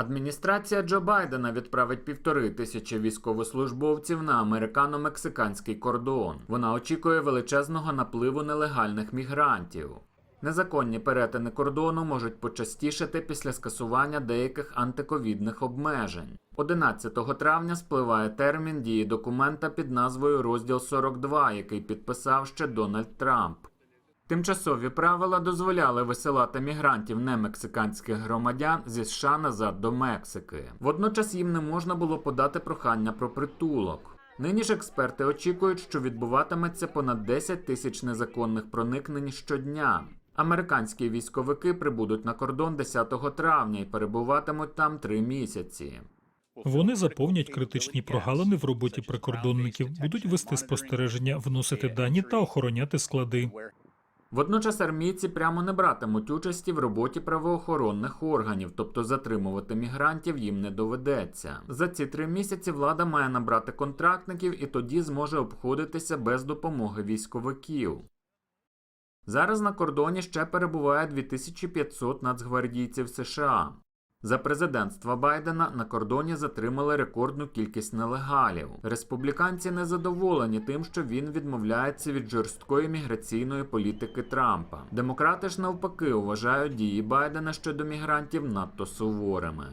Адміністрація Джо Байдена відправить півтори тисячі військовослужбовців на американо-мексиканський кордон. Вона очікує величезного напливу нелегальних мігрантів. Незаконні перетини кордону можуть почастішати після скасування деяких антиковідних обмежень. 11 травня спливає термін дії документа під назвою Розділ 42, який підписав ще Дональд Трамп. Тимчасові правила дозволяли висилати мігрантів немексиканських громадян зі США назад до Мексики. Водночас їм не можна було подати прохання про притулок. Нині ж експерти очікують, що відбуватиметься понад 10 тисяч незаконних проникнень щодня. Американські військовики прибудуть на кордон 10 травня і перебуватимуть там три місяці. Вони заповнять критичні прогалини в роботі прикордонників, будуть вести спостереження, вносити дані та охороняти склади. Водночас армійці прямо не братимуть участі в роботі правоохоронних органів, тобто затримувати мігрантів їм не доведеться. За ці три місяці влада має набрати контрактників і тоді зможе обходитися без допомоги військовиків. Зараз на кордоні ще перебуває 2500 нацгвардійців США. За президентства Байдена на кордоні затримали рекордну кількість нелегалів. Республіканці незадоволені тим, що він відмовляється від жорсткої міграційної політики Трампа. Демократи ж навпаки вважають дії Байдена щодо мігрантів надто суворими.